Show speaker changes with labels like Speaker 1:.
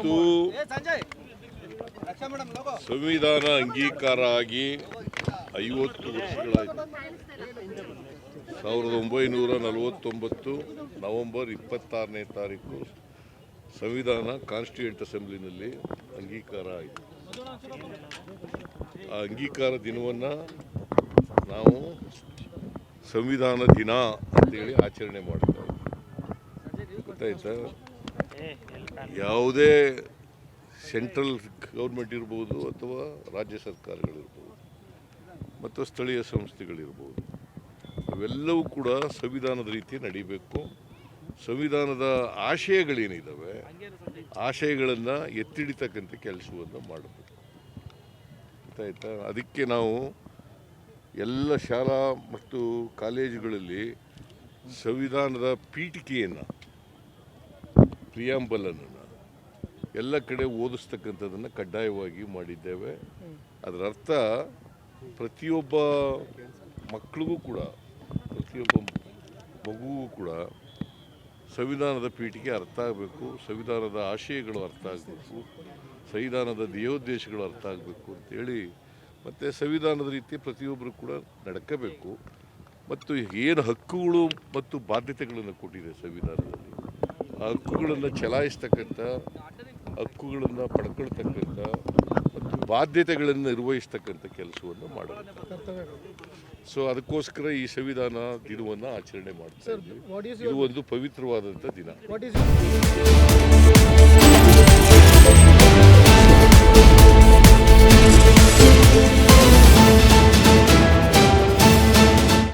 Speaker 1: ಇವತ್ತು ಸಂವಿಧಾನ ಅಂಗೀಕಾರ ಆಗಿ ಐವತ್ತು ವರ್ಷಗಳಾಯಿತು. ಸಾವಿರದ ಒಂಬೈನೂರ ನಲವತ್ತೊಂಬತ್ತು ನವೆಂಬರ್ ಇಪ್ಪತ್ತಾರನೇ ತಾರೀಕು ಸಂವಿಧಾನ ಕಾನ್ಸ್ಟಿಟ್ಯೂಂಟ್ ಅಸೆಂಬ್ಲಿನಲ್ಲಿ ಅಂಗೀಕಾರ ಆಯಿತು. ಆ ಅಂಗೀಕಾರ ದಿನವನ್ನು ನಾವು ಸಂವಿಧಾನ ದಿನ ಅಂತೇಳಿ ಆಚರಣೆ ಮಾಡ್ತಾ ಇದ್ದೀವಿ ಗೊತ್ತಾಯ್ತಾ? ಯಾವುದೇ ಸೆಂಟ್ರಲ್ ಗೌರ್ಮೆಂಟ್ ಇರ್ಬೋದು ಅಥವಾ ರಾಜ್ಯ ಸರ್ಕಾರಗಳಿರ್ಬೋದು ಮತ್ತು ಸ್ಥಳೀಯ ಸಂಸ್ಥೆಗಳಿರ್ಬೋದು, ಅವೆಲ್ಲವೂ ಕೂಡ ಸಂವಿಧಾನದ ರೀತಿ ನಡಿಬೇಕು. ಸಂವಿಧಾನದ ಆಶಯಗಳೇನಿದ್ದಾವೆ ಆಶಯಗಳನ್ನು ಎತ್ತಿಡಿತಕ್ಕಂಥ ಕೆಲಸವನ್ನು ಮಾಡಬೇಕು. ಗೊತ್ತಾಯ್ತಾ ಅದಕ್ಕೆ ನಾವು ಎಲ್ಲ ಶಾಲಾ ಮತ್ತು ಕಾಲೇಜುಗಳಲ್ಲಿ ಸಂವಿಧಾನದ ಪೀಠಿಕೆಯನ್ನು ಪ್ರಿಯಾಂಬಲನ್ನು ಎಲ್ಲ ಕಡೆ ಓದಿಸ್ತಕ್ಕಂಥದ್ದನ್ನು ಕಡ್ಡಾಯವಾಗಿ ಮಾಡಿದ್ದೇವೆ. ಅದರ ಅರ್ಥ ಪ್ರತಿಯೊಬ್ಬ ಮಕ್ಕಳಿಗೂ ಕೂಡ, ಪ್ರತಿಯೊಬ್ಬ ಮಗುವೂ ಕೂಡ ಸಂವಿಧಾನದ ಪೀಠಿಗೆ ಅರ್ಥ ಆಗಬೇಕು, ಸಂವಿಧಾನದ ಆಶಯಗಳು ಅರ್ಥ ಆಗಬೇಕು, ಸಂವಿಧಾನದ ಧ್ಯೇಯೋದ್ದೇಶಗಳು ಅರ್ಥ ಆಗಬೇಕು ಅಂತೇಳಿ ಮತ್ತು ಸಂವಿಧಾನದ ರೀತಿ ಪ್ರತಿಯೊಬ್ಬರು ಕೂಡ ನಡ್ಕಬೇಕು. ಮತ್ತು ಏನು ಹಕ್ಕುಗಳು ಮತ್ತು ಬಾಧ್ಯತೆಗಳನ್ನು ಕೊಟ್ಟಿದೆ ಸಂವಿಧಾನದಲ್ಲಿ. ಹಕ್ಕುಗಳನ್ನು ಚಲಾಯಿಸ್ತಕ್ಕಂಥ ಹಕ್ಕುಗಳನ್ನು ಪಡ್ಕೊಳ್ತಕ್ಕಂಥ ಮತ್ತು ಬಾಧ್ಯತೆಗಳನ್ನು ನಿರ್ವಹಿಸ್ತಕ್ಕಂಥ ಕೆಲಸವನ್ನು ಮಾಡಬೇಕು ಸೊ ಅದಕ್ಕೋಸ್ಕರ ಈ ಸಂವಿಧಾನ ದಿನವನ್ನು ಆಚರಣೆ ಮಾಡ್ತಾ ಇದ್ದೀವಿ
Speaker 2: What is
Speaker 1: ಇದು ಒಂದು ಪವಿತ್ರವಾದಂಥ ದಿನ.